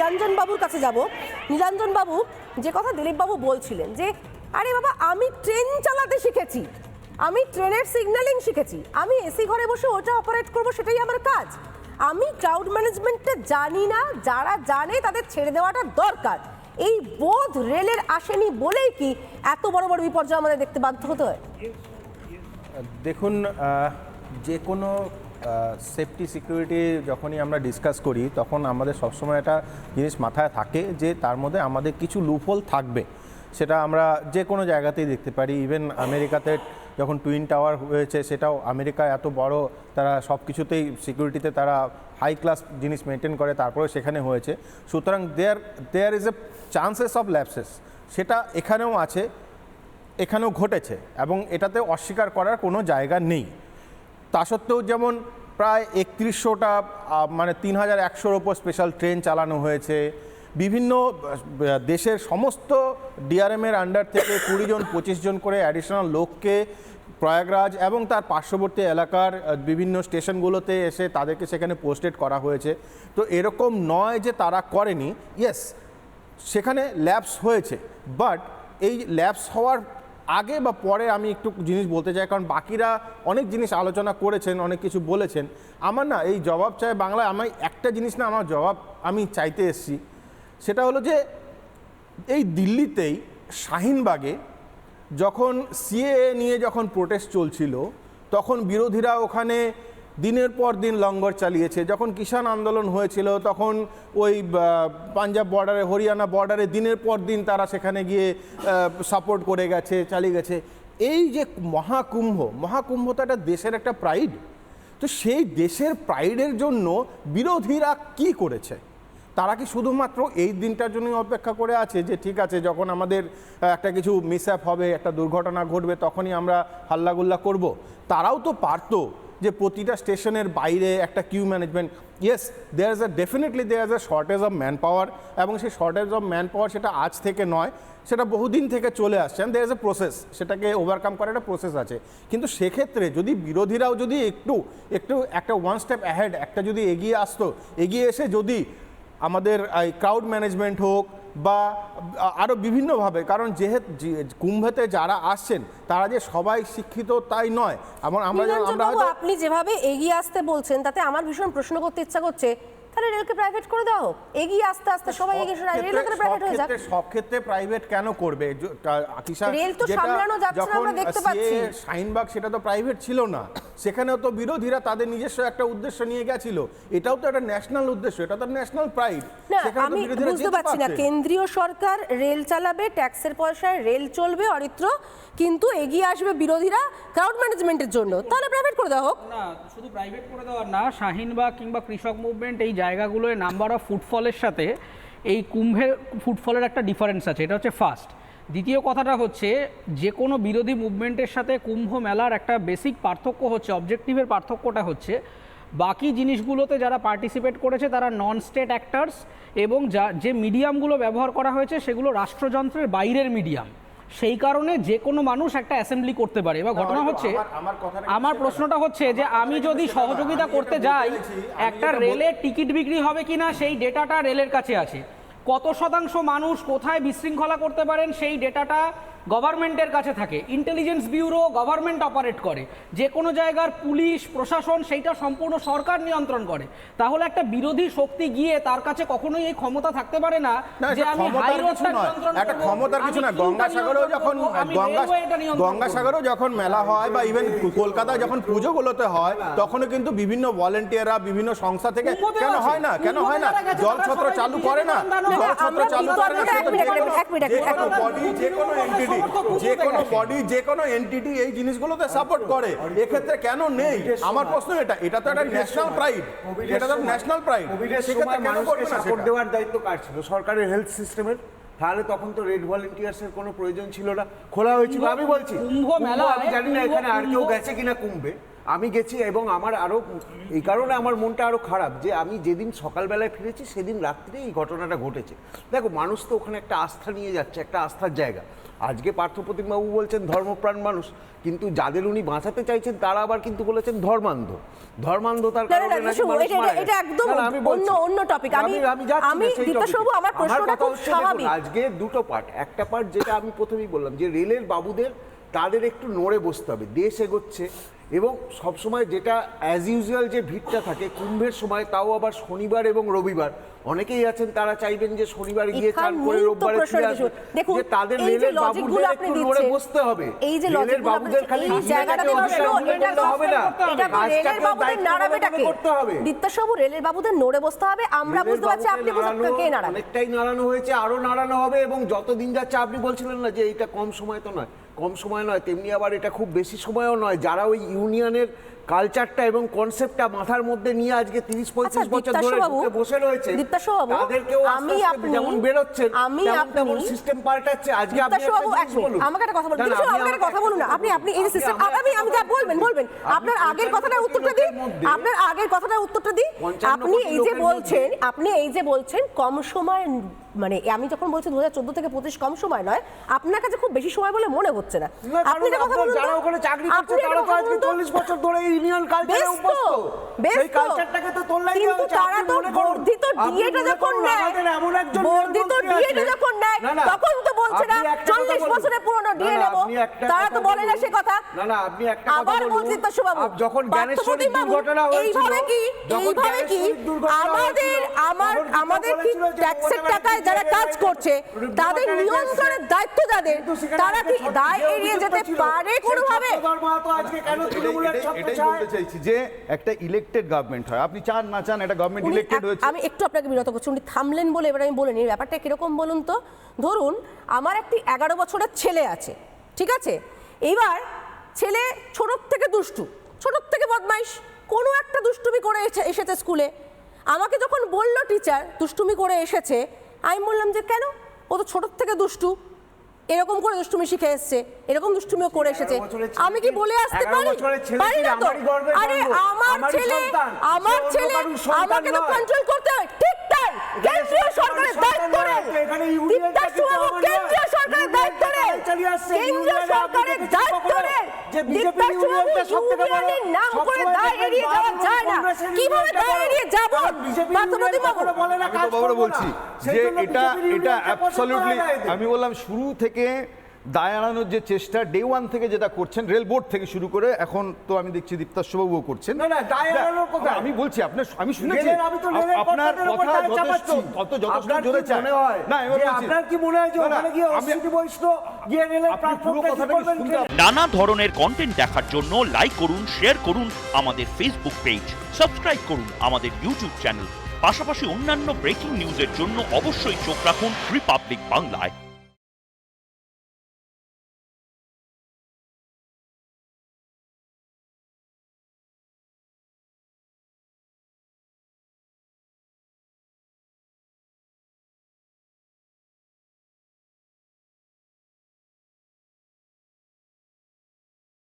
নীলাঞ্জন বাবুর কাছে যাব। নীলাঞ্জন বাবু যে কথা দিলীপ বাবু বলছিলেন যে, আরে বাবা, আমি ট্রেন চালাতে শিখেছি। আমি ট্রেনের সিগন্যালিং শিখেছি। আমি এসি ঘরে বসে ওটা অপারেট করব, সেটাই আমার কাজ। আমি ক্রাউড ম্যানেজমেন্টটা জানি না। যারা জানে তাদের ছেড়ে দেওয়াটা দরকার। এই বোধ রেলের আসেনি বলেই কি এত বড় বড় বিপর্যয় আমাদের দেখতে বাধ্য হতে হয়? দেখুন যে কোনো সেফটি সিকিউরিটি যখনই আমরা ডিসকাস করি, তখন আমাদের সবসময় একটা জিনিস মাথায় থাকে যে তার মধ্যে আমাদের কিছু লুফল থাকবে। সেটা আমরা যে কোনো জায়গাতেই দেখতে পারি। ইভেন আমেরিকাতে যখন টুইন টাওয়ার হয়েছে, সেটাও আমেরিকা এত বড়, তারা সব কিছুতেই সিকিউরিটিতে তারা হাই ক্লাস জিনিস মেনটেন করে তারপরে সেখানে হয়েছে। সুতরাং there there is a chances of lapses সেটা এখানেও আছে, এখানেও ঘটেছে এবং এটাতে অস্বীকার করার কোনো জায়গা নেই। তা সত্ত্বেও যেমন প্রায় একত্রিশশোটা মানে তিন হাজার একশোর ওপর স্পেশাল ট্রেন চালানো হয়েছে। বিভিন্ন দেশের সমস্ত ডিআরএমের আন্ডার থেকে কুড়ি জন, পঁচিশ জন করে অ্যাডিশনাল লোককে প্রয়াগরাজ এবং তার পার্শ্ববর্তী এলাকার বিভিন্ন স্টেশনগুলোতে এসে তাদেরকে সেখানে পোস্টেড করা হয়েছে। তো এরকম নয় যে তারা করেনি। ইয়েস সেখানে ল্যাপস হয়েছে। বাট এই ল্যাপস হওয়ার আগে বা পরে আমি একটু জিনিস বলতে চাই, কারণ বাকিরা অনেক জিনিস আলোচনা করেছেন, অনেক কিছু বলেছেন। আমার না এই জবাব চাই বাংলায় আমি একটা জিনিস না, আমার জবাব আমি চাইতে এসছি। সেটা হলো যে, এই দিল্লিতেই শাহিনবাগে যখন সিএ নিয়ে যখন প্রোটেস্ট চলছিল, তখন বিরোধীরা ওখানে দিনের পর দিন লঙ্গর চালিয়েছে। যখন কিষাণ আন্দোলন হয়েছিল, তখন ওই পাঞ্জাব বর্ডারে হরিয়ানা বর্ডারে দিনের পর দিন তারা সেখানে গিয়ে সাপোর্ট করে গেছে, চালিয়ে গেছে। এই যে মহাকুম্ভ মহাকুম্ভ তো একটা দেশের একটা প্রাইড তো সেই দেশের প্রাইডের জন্য বিরোধীরা কি করেছে? তারা কি শুধুমাত্র এই দিনটার জন্যই অপেক্ষা করে আছে যে ঠিক আছে, যখন আমাদের একটা কিছু মিস হবে, একটা দুর্ঘটনা ঘটবে, তখনই আমরা হাল্লাগুল্লা করব? তারাও তো পারতো। যে প্রতিটা স্টেশনের বাইরে একটা queue management yes there is a definitely there is a shortage of man power এবং সেই শর্টেজ অফ ম্যান পাওয়ার সেটা আজ থেকে নয়, সেটা বহুদিন থেকে চলে আসছে দেয়ার ইজ এ প্রসেস সেটাকে ওভারকাম করার একটা প্রসেস আছে। কিন্তু সেক্ষেত্রে যদি বিরোধীরাও যদি একটু একটু একটা ওয়ান স্টেপ অ্যাহেড একটা যদি এগিয়ে আসতো, এগিয়ে এসে যদি আমাদের ক্রাউড ম্যানেজমেন্ট হোক বা আরও বিভিন্নভাবে কারণ যেহেতু কুম্ভেতে যারা আসছেন তারা যে সবাই শিক্ষিত তাই নয়। আমার আমরা আমরা আপনি যেভাবে এগিয়ে আসতে বলছেন তাতে আমার ভীষণ প্রশ্ন করতে ইচ্ছা করছে তাহলে রেলকে প্রাইভেট করে দেওয়া হোক। এগিয়ে আস্তে আস্তে সবাই এগিয়ে রেল প্রাইভেট হয়ে যাক। সব ক্ষেত্রে প্রাইভেট কেন করবে? কিষাণ রেল তো সামলানো যাচ্ছে না, আমরা দেখতে পাচ্ছি। সেটা তো প্রাইভেট ছিল না। সেখানেও তো বিরোধীরা তাদের নিজস্ব একটা উদ্দেশ্য নিয়ে গেছিল। এটাও তো একটা ন্যাশনাল উদ্দেশ্য এটা তো ন্যাশনাল প্রাইড আমি বুঝতে পারছি না। কেন্দ্রীয় সরকার রেল চালাবে ট্যাক্সের পয়সায় রেল চলবে অরিত্র কিন্তু এগিয়ে আসবে বিরোধীরা ক্রাউড ম্যানেজমেন্টের জন্য। তাহলে প্রাইভেট করে দেওয়া হোক। না শুধু প্রাইভেট করে দেওয়া না শাহিনবাগ কিংবা কৃষক মুভমেন্ট এই জায়গাগুলোয় নাম্বার অফ ফুটফলের সাথে এই কুম্ভের ফুটফলের একটা ডিফারেন্স আছে, এটা হচ্ছে ফার্স্ট দ্বিতীয় কথাটা হচ্ছে যে কোনো বিরোধী মুভমেন্টের সাথে কুম্ভ মেলার একটা বেসিক পার্থক্য হচ্ছে অবজেক্টিভের পার্থক্যটা হচ্ছে, বাকি জিনিসগুলোতে যারা পার্টিসিপেট করেছে তারা নন স্টেট অ্যাক্টার্স এবং যা, যে মিডিয়ামগুলো ব্যবহার করা হয়েছে সেগুলো রাষ্ট্রযন্ত্রের বাইরের মিডিয়াম সেই কারণে যে কোনো মানুষ একটা অ্যাসেম্বলি করতে পারে এবার ঘটনা হচ্ছে আমার- কি? প্রশ্নটা হচ্ছে যে আমি যদি না। সহযোগিতা করতে যাই একটা রেলের টিকিট বিক্রি হবে কিনা সেই ডেটাটা রেলের কাছে আছে কত শতাংশ মানুষ কোথায় বিশৃঙ্খলা করতে পারেন সেই ডেটাটা গভর্নমেন্টের কাছে থাকে। ইন্টেলিজেন্স ব্যুরো গভর্নমেন্ট অপারেট করে। যে কোনো জায়গার পুলিশ প্রশাসন সেইটা সম্পূর্ণ সরকার নিয়ন্ত্রণ করে। তাহলে একটা বিরোধী শক্তি গিয়ে তার কাছে কখনোই এই ক্ষমতা থাকতে পারে না যে আমি হাই রোডটা নিয়ন্ত্রণ একটা ক্ষমতার কিছু না গঙ্গাসাগরেও যখন গঙ্গাসাগরেও যখন মেলা হয় বা ইভেন কলকাতায় যখন পুজোগুলোতে হয় তখনও কিন্তু বিভিন্ন ভলেন্টিয়াররা বিভিন্ন সংস্থা থেকে কেন হয় না? কেন হয় না? জলছত্র চালু করে না। জলছত্র চালু করে না যে কোনো বডি যে কোনো এন্টিটি যে কোনো বডি যে কোনো এন্টিটি এই জিনিসগুলোতে সাপোর্ট করে। এক্ষেত্রে কেন নেই? আমার প্রশ্ন এটা এটা তো একটা ন্যাশনাল প্রাইড এটা তো ন্যাশনাল প্রাইড সেক্ষেত্রে কেন করবে না সাপোর্ট দেওয়ার দায়িত্ব কার ছিল? সরকারের হেলথ সিস্টেমের তাহলে তখন তো রেড ভলেন্টিয়ার্সের কোনো প্রয়োজন ছিল না। খোলা হয়েছিল। আমি বলছি আমি জানি না এখানে আর কেউ গেছে কিনা কুম্ভে। আমি গেছি এবং আমার আরও এই কারণে আমার মনটা আরও খারাপ যে আমি যেদিন সকালবেলায় ফিরেছি সেদিন রাত্রে এই ঘটনাটা ঘটেছে। দেখো মানুষ তো ওখানে একটা আস্থা নিয়ে যাচ্ছে একটা আস্থার জায়গা। আজকে পার্থপ্রতিমবাবু বলছেন ধর্মপ্রাণ মানুষ কিন্তু যাদের উনি বাঁচাতে চাইছেন তারা আবার কিন্তু বলেছেন ধর্মান্ধ। ধর্মান্ধতার কারণে নাকি মানুষ মারা এটা- একদম আমি অন্য- অন্য topic। আমি- আমি যাচ্ছি না আমি সেই দীপাশবাবু, আমার প্রশ্নটা খুব স্বাভাবিক। আজকে দুটো পার্ট একটা পার্ট যেটা আমি প্রথমেই বললাম যে রেলের বাবুদের তাদের একটু নড়ে বসতে হবে। দেশ এগোচ্ছে এবং সবসময় যেটা অ্যাজ ইউজুয়াল যে ভিড়টা থাকে কুম্ভের সময় তাও আবার শনিবার এবং রবিবার। অনেকেই আছেন তারা চাইবেন যে শনিবার গিয়ে চান করে রোববারে ফিরে আসবে যে তাদের রেলের বাবুদের একটু নড়ে বসতে হবে। এই যে রেলের বাবুদের খালি জায়গাটাতে এটা হবে না। এটা রেলের বাবুদের দায়িত্ব নাড়াবে ভাবে টাকে করতে হবে। বিত্তাসবাবু রেলের বাবুদের নড়ে বসতে হবে। আমরা বুঝতে পারছি আপনি বুঝতে কে নাড়াবে অনেকটাই নাড়ানো হয়েছে আরও নাড়ানো হবে এবং যত দিন যাচ্ছে আপনি বলছিলেন না যে এটা কম সময় তো নয়। কম সময় নয় তেমনি আবার এটা খুব বেশি সময়ও নয়। যারা ওই ইউনিয়নের কালচারটা এবং কনসেপ্টটা মাথার মধ্যে নিয়ে আজকে তিরিশ পঁয়ত্রিশ আচ্ছা, বছর ধরে বসে রয়েছে। দীপ্তাশবাবু, তাদেরকেও আমি আপনি- যেমন বেরোচ্ছেন আমি তেমন তেমন আপনি- সিস্টেম পাল্টাচ্ছে। আজকে আপনি বলুন। আমাকে একটা কথা বলুন। না, আমাকে একটা কথা বলুন না। আপনি আপনি এই যে সিস্টেম আমি আমি যা বলবেন বলবেন। আপনার আগের কথাটার উত্তরটা দিন। আপনার আগের কথাটার উত্তরটা দিন। আপনি এই যে বলছেন আপনি এই যে বলছেন কম সময় মানে আমি যখন বলছি দু হাজার চোদ্দ থেকে পঁচিশ কম সময় নয় আপনার কাছে খুব বেশি সময় বলে মনে হচ্ছে না। আপনি কথা বলুন যারা ওখানে চাকরি করছে তারা তো আজকে চল্লিশ বছর ধরে ইউনিয়ন কালচারে অভ্যস্ত সেই কালচারটাকে তো তোলাই কিন্তু। তারা তো বর্ধিত ডিএটা যখন নেয় এমন একজন বর্ধিত ডিএটা। যখন নেয় তখন বলছে না চল্লিশ বছরের পুরনো ডিএ নেব তারা তো বলে না সে কথা। না না আপনি একটা কথা আবার বলছি আপ- যখন বাবু, দুর্ঘটনা হয়েছিল এইভাবে কি এইভাবে কি আমাদের আমার আমাদের কি ট্যাক্সের টাকায় যারা কাজ করছে তাদের নিয়ন্ত্রণের দায়িত্ব যাদের তারা কি দায় এড়িয়ে যেতে পারে কোনোভাবে? ছত্রধর মাহাতো আজকে কেন তৃণমূলের এটাই- ছত্র এটাই ছায়? বলতে চাইছি যে একটা ইলেক্টেড গভর্নমেন্ট হয়। আপনি চান না চান একটা গভর্নমেন্ট ইলেক্টেড হয়েছে। আমি একটু আপনাকে বিরত করছি উনি থামলেন বলে এবার আমি বলে নিই। ব্যাপারটা কীরকম বলুন তো? ধরুন আমার একটি এগারো বছরের ছেলে আছে ঠিক আছে? এইবার ছেলে ছোটোর থেকে দুষ্টু ছোটোর থেকে বদমাইশ কোনো একটা দুষ্টুমি করে এসেছে স্কুলে। আমাকে যখন বলল টিচার দুষ্টুমি করে এসেছে আমি বললাম যে কেন? ও তো ছোটোর থেকে দুষ্টু। এরকম করে দুষ্টুমি শিখে এসছে এরকম দুষ্টুমিও করে এসেছে। আমি কি বলে আসতে পারি? পারি না তো? আরে আমার ছেলে আমার ছেলে আমাকে তো কন্ট্রোল করতে হয়। ঠিক কেন্দ্রীয় সরকারের দায়িত্ব নেন কেন্দ্রীয় সরকারের দায়িত্ব আসছে, কেন্দ্রীয় সরকারের দায়িত্ব নেন। ইউনিয়নের নাম করে দায় এড়িয়ে যাওয়া যায় না। কীভাবে দায় এড়িয়ে যাব? বাবু বলে না, আমি কাজ। বলছি যে এটা এটা অ্যাবসলিউটলি। আমি বললাম শুরু থেকে দায় এড়ানোর যে চেষ্টা ডে ওয়ান থেকে যেটা করছেন রেল বোর্ড থেকে শুরু করে এখন তো আমি দেখছি দীপ্তাশবাবুও করছেন। না, না, দায় এড়ানোর কোথায়? আমি বলছি আপনার আমি শুনেছি। আমি তো রেলের আপনার কথা যথেষ্ট চাপাচ্ছি। যথেষ্ট কি জোরে চায় না আপনার কি মনে হয় যে ওখানে গিয়ে বৈষ্ণব গিয়ে রেলের নানা ধরনের কন্টেন্ট দেখার জন্য লাইক করুন শেয়ার করুন আমাদের ফেসবুক পেজ সাবস্ক্রাইব করুন আমাদের ইউটিউব চ্যানেল পাশাপাশি অন্যান্য ব্রেকিং নিউজের জন্য অবশ্যই চোখ রাখুন রিপাবলিক বাংলায়